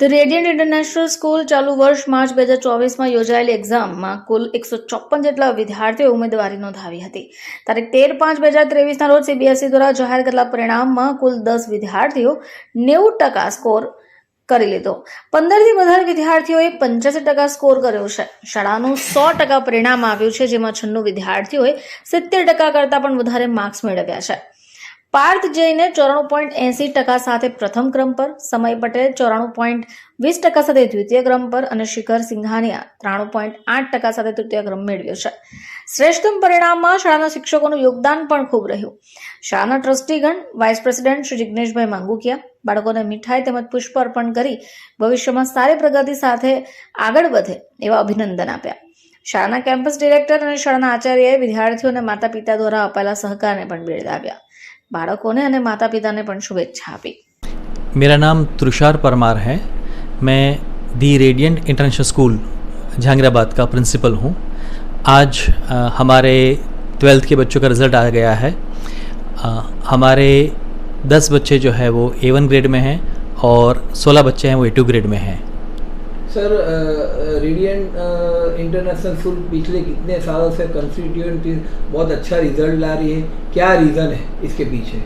The radiant international school ચાલુ વર્ષ March બે હજાર ચોવીસમાં યોજાયેલી એક્ઝામમાં કુલ એકસો ચોપન જેટલા વિદ્યાર્થીઓ ઉમેદવારી નોંધાવી હતી. તારીખ તેર પાંચ બે હજાર ત્રેવીસના રોજ સીબીએસઈ દ્વારા જાહેર કરેલા પરિણામમાં કુલ દસ વિદ્યાર્થીઓ નેવું ટકા સ્કોર કરી લીધો. પંદરથી વધારે વિદ્યાર્થીઓએ પંચ્યાસી ટકા સ્કોર કર્યો છે. શાળાનું સો ટકા પરિણામ આવ્યું છે, જેમાં છન્નું વિદ્યાર્થીઓએ સિત્તેર ટકા કરતાં પણ વધારે માર્ક્સ મેળવ્યા છે. પાર્થ જૈને ચોરાણું પોઈન્ટ એંસી ટકા સાથે પ્રથમ ક્રમ પર, સમય પટેલ ચોરાણું પોઈન્ટ વીસ ટકા સાથે દ્વિતીય ક્રમ પર અને શિખર સિંઘાનિયા ત્રાણું પોઈન્ટ આઠ ટકા સાથે તૃતીય ક્રમ મેળવ્યો છે. શ્રેષ્ઠતમ પરિણામમાં શાળાના શિક્ષકોનું યોગદાન પણ ખૂબ રહ્યું. શાળાના ટ્રસ્ટીગણ, વાઇસ પ્રેસિડેન્ટ શ્રી જિજ્ઞેશભાઈ માંગુકિયા, બાળકોને મીઠાઈ તેમજ પુષ્પ અર્પણ કરી ભવિષ્યમાં સારી પ્રગતિ સાથે આગળ વધે એવા અભિનંદન આપ્યા. શાળાના કેમ્પસ ડિરેક્ટર અને શાળાના આચાર્યએ વિદ્યાર્થીઓ અને માતા પિતા દ્વારા અપાયેલા સહકારને પણ બિરદાવ્યા. બાળકોને અને માતા પિતાને પણ શુભેચ્છા આપી मेरा नाम तुषार परमार है मैं the radiant international school Jahangirabad का प्रिंसिपल हूँ आज अ, हमारे ट्वेल्थ के बच्चों का रिज़ल्ट आ गया है अ, हमारे दस बच्चे जो है वो ए वन ग्रेड में हैं और सोलह बच्चे हैं वो ए टू ग्रेड में हैं सर रेडियंट इंटरनेशनल स्कूल पिछले कितने सालों से कंस्टिट्यूंट बहुत अच्छा रिज़ल्ट ला रही है। क्या रीज़न है इसके पीछे?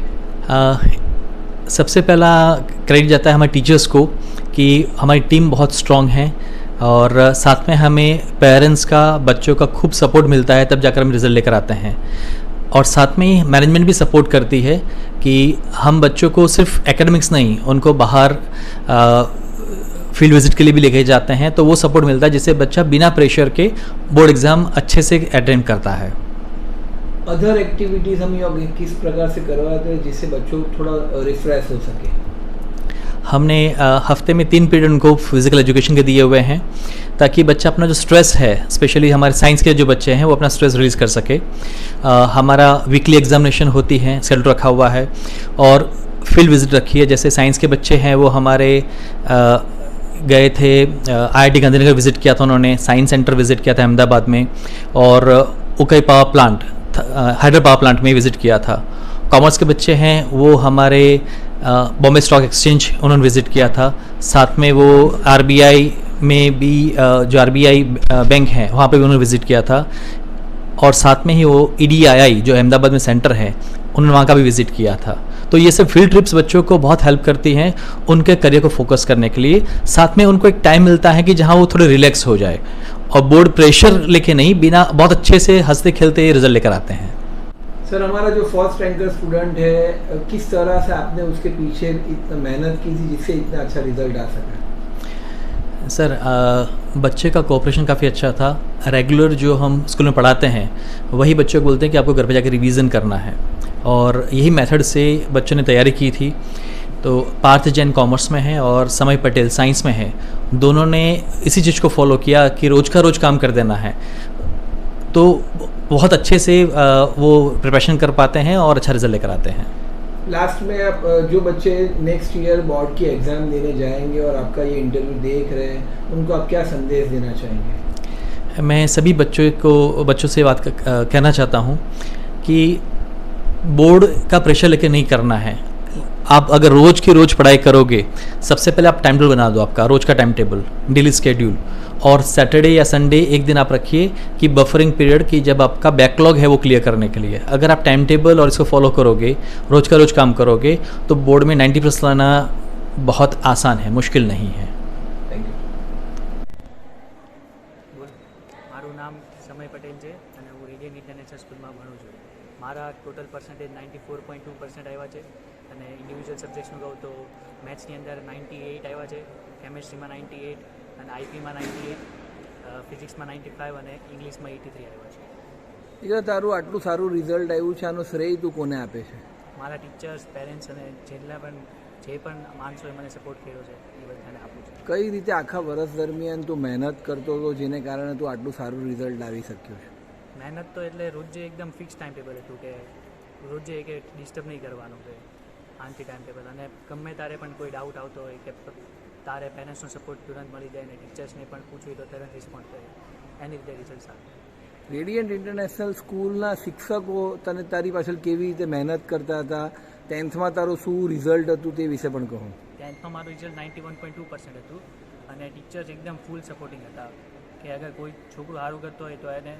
अ, सबसे पहला क्रेडिट जाता है हमारे टीचर्स को कि हमारी टीम बहुत स्ट्रांग है और साथ में हमें पेरेंट्स का बच्चों का खूब सपोर्ट मिलता है तब जाकर हम रिज़ल्ट लेकर आते हैं। और साथ में ही मैनेजमेंट भी सपोर्ट करती है कि हम बच्चों को सिर्फ़ एकेडमिक्स नहीं उनको बाहर फ़ील्ड विज़िट के लिए भी लेके जाते हैं तो वो सपोर्ट मिलता है जिससे बच्चा बिना प्रेशर के बोर्ड एग्ज़ाम अच्छे से अटेंड करता है। अदर एक्टिविटीज़ हम यहाँ किस प्रकार से करवाते हैं जिससे बच्चों को थोड़ा रिफ्रेश हो सके? हमने हफ़्ते में तीन पीरियड उनको फ़िज़िकल एजुकेशन के दिए हुए हैं ताकि बच्चा अपना जो स्ट्रेस है स्पेशली हमारे साइंस के जो बच्चे हैं वो अपना स्ट्रेस रिलीज़ कर सके। अ, हमारा वीकली एग्जामिनेशन होती है शेड्यूल रखा हुआ है और फ़ील्ड विज़िट रखी है जैसे साइंस के बच्चे हैं वो हमारे अ, गए थे I I T Gandhinagar visit किया था उन्होंने साइंस सेंटर विज़िट किया था अहमदाबाद में, और Ukai power plant hydro power plant में विज़िट किया था। कॉमर्स के बच्चे हैं, वो हमारे बॉम्बे स्टॉक एक्सचेंज उन्होंने विज़िट किया था। साथ में वो आरबीआई में भी जो आरबीआई बैंक है, वहाँ पे भी उन्होंने विज़िट किया था। और साथ में ही वो ई जो अहमदाबाद में सेंटर है, उन्होंने वहाँ का भी विज़िट किया था। तो ये सब फ़ील्ड ट्रिप्स बच्चों को बहुत हेल्प करती हैं उनके करियर को फोकस करने के लिए। साथ में उनको एक टाइम मिलता है कि जहाँ वो थोड़े रिलैक्स हो जाए। और बोर्ड प्रेशर लेके नहीं बिना बहुत अच्छे से हँसते खेलते रिज़ल्ट लेकर आते हैं। सर हमारा जो फ़र्स्ट रैंकर स्टूडेंट है किस तरह से आपने उसके पीछे इतना मेहनत की थी जिससे इतना अच्छा रिज़ल्ट आ सका? सर बच्चे का कोऑपरेशन काफ़ी अच्छा था। रेगुलर जो हम स्कूल में पढ़ाते हैं वही बच्चे को बोलते हैं कि आपको घर पर जाकर रिवीजन करना है। और यही मेथड से बच्चों ने तैयारी की थी। तो पार्थ जैन कॉमर्स में है और समय पटेल साइंस में है। दोनों ने इसी चीज़ को फॉलो किया कि रोज़ का रोज़ काम कर देना है। तो बहुत अच्छे से वो प्रिपरेशन कर पाते हैं और अच्छा रिज़ल्ट लेकर आते हैं। लास्ट में आप जो बच्चे नेक्स्ट ईयर बोर्ड की एग्ज़ाम देने जाएँगे और आपका ये इंटरव्यू देख रहे हैं उनको आप क्या संदेश देना चाहेंगे? मैं सभी बच्चों को बच्चों से बात कहना चाहता हूँ कि बोर्ड का प्रेशर लेके नहीं करना है आप अगर रोज़ की रोज़ पढ़ाई करोगे सबसे पहले आप टाइम टेबल बना दो आपका रोज़ का टाइम टेबल डेली स्केड्यूल और सैटरडे या संडे एक दिन आप रखिए कि बफरिंग पीरियड की जब आपका बैकलॉग है वो क्लियर करने के लिए अगर आप टाइम टेबल और इसको फॉलो करोगे रोज़ का रोज़ काम करोगे तो बोर्ड में 90 प्लस लाना बहुत आसान है मुश्किल नहीं है थैंक यू બોલ મારું નામ સમય પટેલ છે અને હું રેડિયન ઇન્ટરનેશનલ સ્કૂલમાં ભણું છું મારા total percentage ninety four point two percent આવ્યા છે અને ઇન્ડિવિજ્યુઅલ સબ્જેક્ટ્સનું કહું તો મેથ્સની અંદર નાઇન્ટી એઇટ આવ્યા છે કેમેસ્ટ્રીમાં નાઇન્ટી એઇટ અને આઈપીમાં નાઇન્ટી એઇટ ફિઝિક્સમાં નાઇન્ટી ફાઇવ અને ઇંગ્લિશમાં એટી થ્રી આવ્યા છે. દીકરા તારું આટલું સારું રિઝલ્ટ આવ્યું છે આનો શ્રેય તું કોને આપે છે? મારા ટીચર્સ પેરેન્ટ્સ અને જેટલા પણ જે પણ માણસોએ મને સપોર્ટ કર્યો છે એ બધાને આપું છું. કઈ રીતે આખા વર્ષ દરમિયાન તું મહેનત કરતો હતો જેને કારણે તું આટલું સારું રિઝલ્ટ લાવી શક્યો છે? મહેનત તો એટલે રોજે એકદમ ફિક્સ ટાઈમ ટેબલ હતું કે રોજે કે ડિસ્ટર્બ નહીં કરવાનું કે આનથી ટાઈમ ટેબલ અને ગમે તારે પણ કોઈ ડાઉટ આવતો હોય કે તારે પેરેન્ટ્સનો સપોર્ટ તુરંત મળી જાય ને ટીચર્સને પણ પૂછવું હોય તો તરત રિસ્પોન્ડ કરે. એની રીતે રિઝલ્ટ સારું. રેડિયન્ટ ઇન્ટરનેશનલ સ્કૂલના શિક્ષકો તને તારી પાછળ કેવી રીતે મહેનત કરતા હતા? ટેન્થમાં તારું શું રિઝલ્ટ હતું તે વિશે પણ કહું. ટેન્થમાં મારું result ninety one point two percent હતું. અને ટીચર્સ એકદમ ફૂલ સપોર્ટિંગ હતા. કે અગર કોઈ છોકરું સારું કરતો હોય તો એને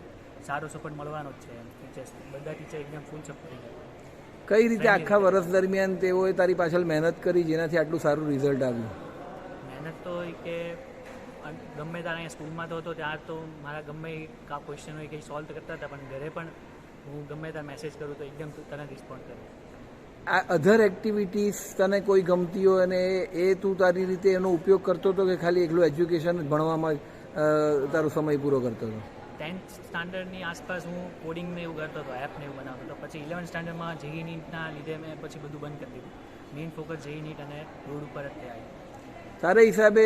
સારો સપોર્ટ મળવાનો જ છે એમ. ટીચર્સ બધા ટીચર એકદમ ફૂલ સપોર્ટિંગ કઈ રીતે આખા વર્ષ દરમિયાન તેઓએ તારી પાછળ મહેનત કરી જેનાથી આટલું સારું રિઝલ્ટ આવ્યું? મહેનત તો કે ગમે ત્યારે અહીંયા સ્કૂલમાં તો હતો ત્યાં તો મારા ગમે કા ક્વેશ્ચન હોય કંઈ સોલ્વ કરતા હતા પણ ઘરે પણ હું ગમે ત્યાં મેસેજ કરું તો એકદમ તરત રિસ્પોન્ડ કરું. આ અધર એક્ટિવિટીઝ તને કોઈ ગમતી હોય અને એ એ તું તારી રીતે એનો ઉપયોગ કરતો હતો કે ખાલી એકલું એજ્યુકેશન ભણવામાં તારો સમય પૂરો કરતો હતો? ટેન્થ સ્ટાન્ડર્ડની આસપાસ હું કોડિંગને એવું કરતો હતો એપને એવું બનાવતો હતો. પછી ઇલેવન્થ સ્ટાન્ડર્ડમાં જેઈ નીટના લીધે મેં પછી બધું બંધ કરી દીધું. મેઇન ફોકસ જેઈ નીટ અને રોડ ઉપર જ થયા તારા હિસાબે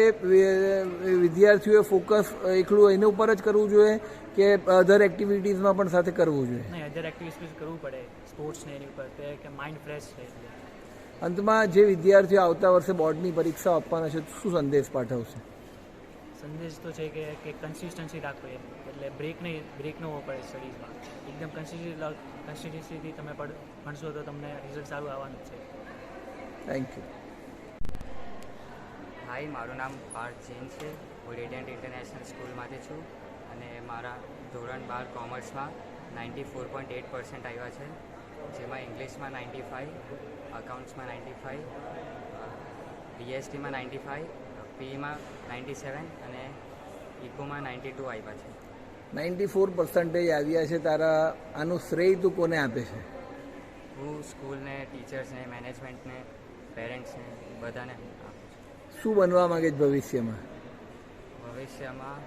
વિદ્યાર્થીઓએ ફોકસ એકલું એના ઉપર જ કરવું જોઈએ કે અધર એક્ટિવિટીઝમાં પણ સાથે કરવું જોઈએ? નહીં અધર એક્ટિવિટીઝ કરવું પડે. સ્પોર્ટ્સને એની ઉપર કે માઇન્ડ ફ્રેશ રહે અંતમાં જે વિદ્યાર્થીઓ આવતા વર્ષે બોર્ડની પરીક્ષા આપવાના છે શું સંદેશ પાઠવશે? સંદેશ તો છે કે કે કન્સિસ્ટન્સી રાખો એમ એટલે બ્રેક નહીં બ્રેક ન હોવો પડે સ્ટડીઝમાં એકદમ કન્સિસ્ટન્સી કન્સિસ્ટન્સીથી તમે ભણશો તો તમને રિઝલ્ટ સારું આવવાનું છે. થેન્ક યુ હાય મારું નામ પાર્થ જૈન છે. હું રેડિયન્ટ ઇન્ટરનેશનલ સ્કૂલમાંથી છું અને મારા ધોરણ બાર કોમર્સમાં ninety four point eight percent આવ્યા છે. જેમાં ઇંગ્લિશમાં નાઇન્ટી ફાઇવ અકાઉન્ટ્સમાં નાઇન્ટી ફાઇવ બીએસટીમાં નાઇન્ટી ફાઇવ પીમાં નાઇન્ટી સેવન અને ઇકોમાં નાઇન્ટી ટુ આવ્યા છે. નાઇન્ટી ફોર પર્સન્ટેજ આવ્યા છે તારા આનું શ્રેય તું કોને આપે છે? હું સ્કૂલને ટીચર્સને મેનેજમેન્ટને પેરેન્ટ્સને બધાને શું બનવા માંગે છે ભવિષ્યમાં? ભવિષ્યમાં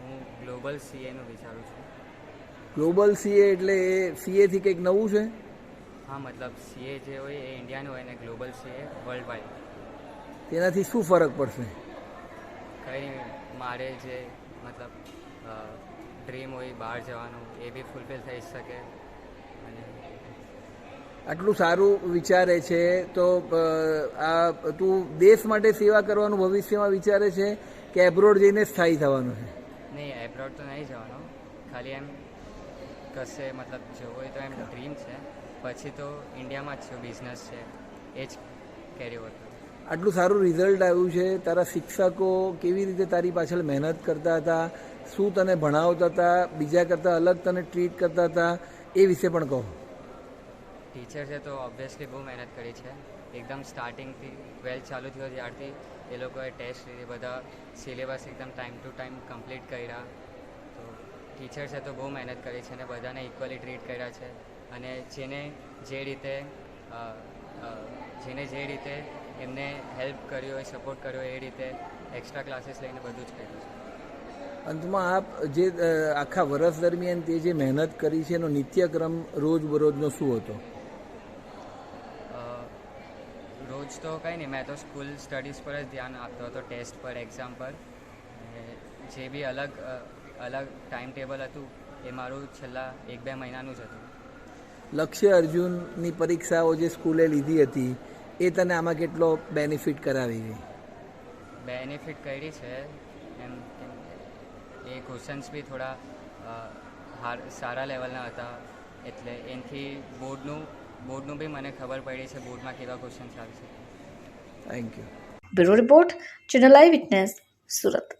હું ગ્લોબલ સીએનું વિચારું છું. ગ્લોબલ સીએ એટલે એ સીએથી કંઈક નવું છે? હા મતલબ સીએ જે હોય એ ઇન્ડિયાનું હોય ને ગ્લોબલ સીએ વર્લ્ડ વાઇડ તેનાથી શું ફરક પડશે? કંઈ મારે જે મતલબ ડ્રીમ હોય બહાર જવાનું એ બી ફૂલફિલ થઈ શકે. અને આટલું સારું વિચારે છે તો આ તું દેશ માટે સેવા કરવાનું ભવિષ્યમાં વિચારે છે કે એબ્રોડ જઈને સ્થાયી થવાનું છે? નહીં એબ્રોડ તો નહીં જવાનું. ખાલી એમ કશે મતલબ જવું હોય તો એમ ડ્રીમ છે. પછી તો ઇન્ડિયામાં જ છે બિઝનેસ છે. એ જ કેરી ઓવર આટલું સારું રિઝલ્ટ આવ્યું છે. તારા શિક્ષકો કેવી રીતે તારી પાછળ મહેનત કરતા હતા? શું તને ભણાવતા હતા? બીજા કરતાં અલગ તને ટ્રીટ કરતા હતા? એ વિશે પણ કહો. છે તો ઓબ્વિયસલી બહુ મહેનત કરી છે. એકદમ સ્ટાર્ટિંગથી ટ્વેલ્થ ચાલુ થયો ત્યારથી એ લોકોએ ટેસ્ટ લીધી, બધા સિલેબસ એકદમ ટાઈમ ટુ ટાઈમ કમ્પ્લીટ કર્યા. તો ટીચર છે તો બહુ મહેનત કરી છે અને બધાને ઇક્વલી ટ્રીટ કર્યા છે. અને જેને જે રીતે જેને જે રીતે એમને હેલ્પ કર્યો હોય સપોર્ટ કર્યો એ રીતે એક્સ્ટ્રા ક્લાસીસ લઈને બધું જ કર્યું છે. અંતમાં આપ જે આખા વર્ષ દરમિયાન તે જે મહેનત કરી છે એનો નિત્યક્રમ રોજબરોજનો શું હતો? રોજ તો કંઈ નહીં મેં તો સ્કૂલ સ્ટડીઝ પર જ ધ્યાન આપતો હતો ટેસ્ટ પર એક્ઝામ પર. જે બી અલગ અલગ ટાઈમ ટેબલ હતું એ મારું છેલ્લા એક બે મહિનાનું જ હતું. લક્ષ્ય અર્જુનની પરીક્ષાઓ જે સ્કૂલે લીધી હતી એ તને આમાં કેટલો બેનિફિટ કરાવી ગઈ બેનિફિટ કરી છે. એમ એ ક્વેશ્ચન્સ બી થોડા હાર સારા લેવલના હતા. એટલે એનાથી બોર્ડનું બોર્ડનું બી મને ખબર પડી છે બોર્ડમાં કેવા ક્વેશ્ચન્સ આવશે thank you bureau report channel eye witness Surat.